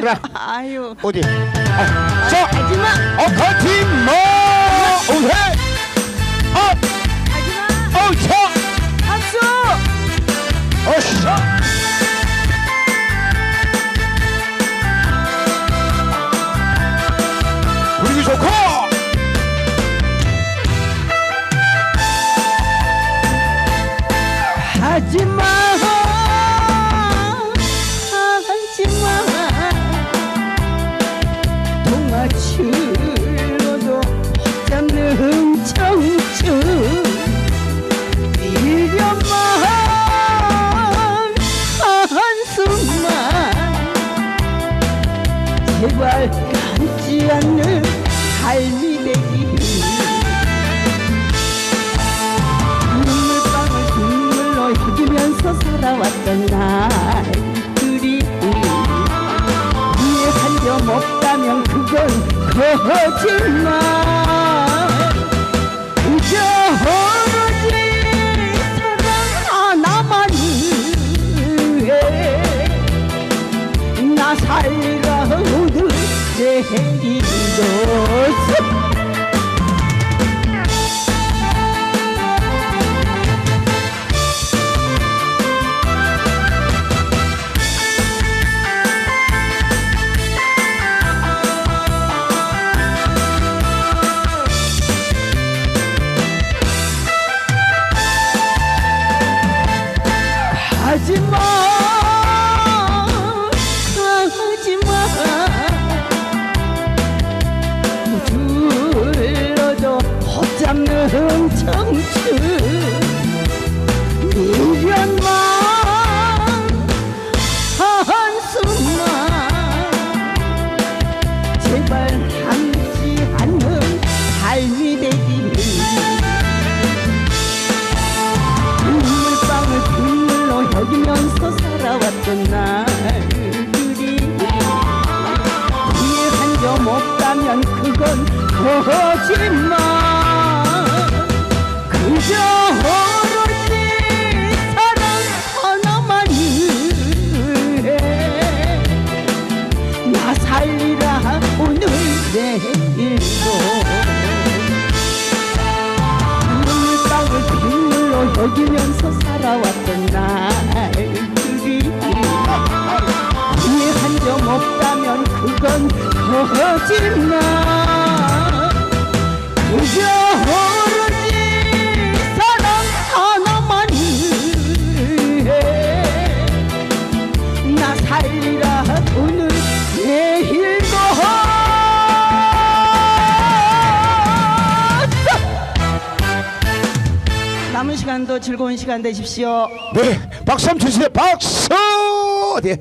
라. 아유. 어디? 아, 자, 하지마. 어, 가지 마. 오해. 업, 하지마. 어, 차, 박수. 어샤. 분위기 좋고. 하지마 제발 감지 않는 삶이 되길 눈물방울 눈물로 hed으면서 살아왔던 날들이 이해한 점 없다면 그건 거짓말 내일도 둘러도 헛잡는 청춘. 미련만 한숨만. 제발 함지 않는 삶이 되기를. 눈물방울 눈물로 여기면서 살아왔던 날들이 이해 한 점 없다면 그 건 거짓말. 그저 오로지 사랑 하나만을 위해 나 살리라 오늘 내일도 눈물방울 빗물로 녹이면서 살아왔던 날들이. 이해 한 점 없다면 그건 거짓말 내일도 남은 시간도 즐거운 시간 되십시오. 네, 박수 한번 주세요. 박수. 네.